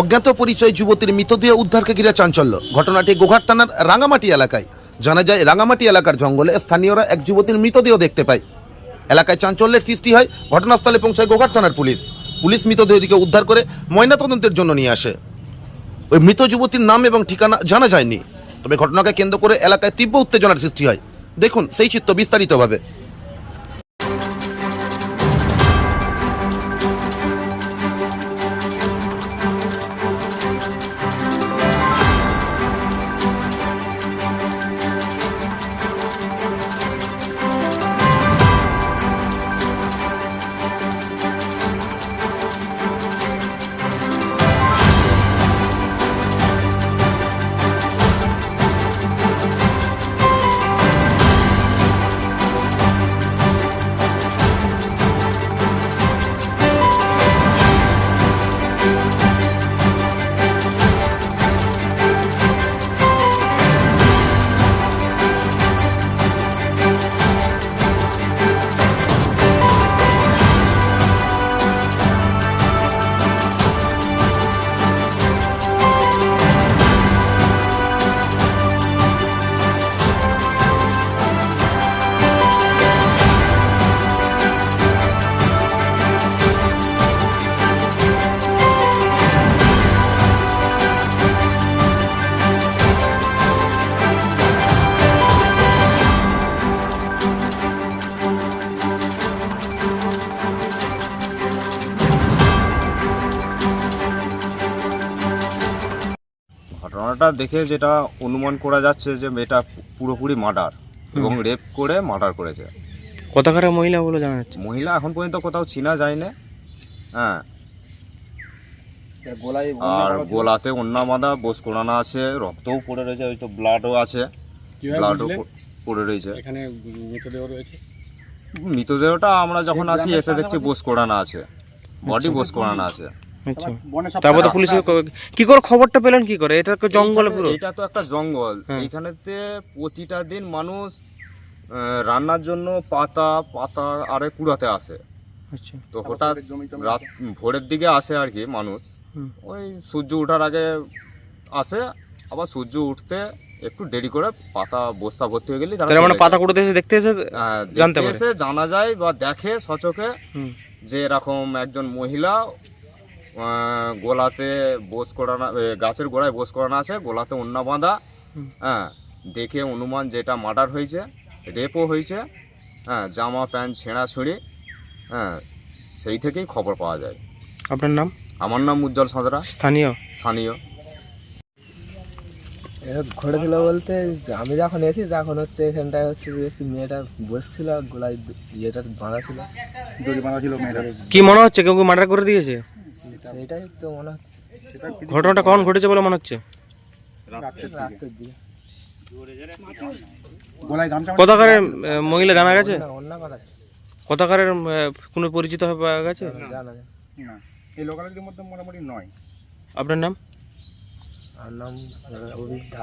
অজ্ঞাত পরিচয় যুবতীর মৃতদেহ উদ্ধারকে ঘিরে চাঞ্চল্য। ঘটনাটি গোঘাট থানার রাঙামাটি এলাকায়। জানা যায়, রাঙামাটি এলাকার জঙ্গলে স্থানীয়রা এক যুবতীর মৃতদেহ দেখতে পায়। এলাকায় চাঞ্চল্যের সৃষ্টি হয়, ঘটনাস্থলে পৌঁছায় গোঘাট থানার পুলিশ। পুলিশ মৃতদেহটিকে উদ্ধার করে ময়নাতদন্তের জন্য নিয়ে আসে। ওই মৃত যুবতীর নাম এবং ঠিকানা জানা যায়নি। তবে ঘটনাকে কেন্দ্র করে এলাকায় তীব্র উত্তেজনার সৃষ্টি হয়। দেখুন সেই চিত্র বিস্তারিতভাবে। ঘটনাটা দেখে যেটা অনুমান করা যাচ্ছে যে এটা পুরোপুরি মার্ডার এবং রেপ করে মার্ডার করেছে। কোথাকার মহিলা বলে জানা যাচ্ছে? মহিলা এখন পর্যন্ত কোথাও চিনা যায় না হ্যাঁ। আর গোলাতে অন্য বাঁধা বোস কোরানো আছে রক্তও পড়ে রয়েছে ওই তো ব্লাডও আছে। ব্লাডও পড়ে রয়েছে। এখানে মৃতদেহ রয়েছে? মৃতদেহটা আমরা যখন আসি এসে দেখছি বোস কোরানো আছে। বডি বোস কোরানো আছে। তারপর তো পুলিশ কি করে খবরটা পেলেন কি করে? এটা তো জঙ্গলে পুরো। এটা তো একটা জঙ্গল। হ্যাঁ। এইখানেতে প্রতিটা দিন মানুষ রান্নার জন্য পাতা পাতা আরে কুড়াতে আসে। আচ্ছা। তো হঠাৎ রাত ভোরের দিকে আসে আর কি মানুষ। ওই সূর্য ওঠার আগে আসে আবার সূর্য উঠতে একটু দেরি করে পাতা বস্তা ভর্তি হয়ে গেলে মানে পাতা কুড়োতে এসে দেখতে এসে জানতে জানতে এসে জানা যায় বা দেখে সচকে যে এরকম একজন মহিলা গোলাতে বোস করানো গাছের গোড়ায় বোস করানো আছে গোলাতে অন্য বাঁধা। হ্যাঁ দেখে অনুমান যেটা মার্ডার হয়েছে রেপও হয়েছে হ্যাঁ জামা প্যান্ট ছেঁড়াছুড়ি হ্যাঁ সেই থেকেই খবর পাওয়া যায়। আপনার নাম? আমার নাম উজ্জ্বল সাঁতরা। স্থানীয়? স্থানীয়। ঘটেছিল বলতে আমি যখন এসি তখন হচ্ছে এখানটায় হচ্ছে যে একটি মেয়েটা বসছিল গোলায় ইয়েটা বাঁধা ছিল। দড়ি বাঁধা ছিল মেয়েটা কি মনে হচ্ছে কেউ মার্ডার করে দিয়েছে? সেইটাই তো মনে হচ্ছে। ঘটনাটা কখন ঘটেছে বলে মনে হচ্ছে? রাতের দিকে। মহিলা জানা গেছে? না অন্য কথা কোথাকারের আহ, কোনো পরিচিত হয়ে পাওয়া গেছে? জানা যায় এই লোকালিটির মধ্যে মোটামুটি নয়। আপনার নাম? আর নাম অভিজ্ঞা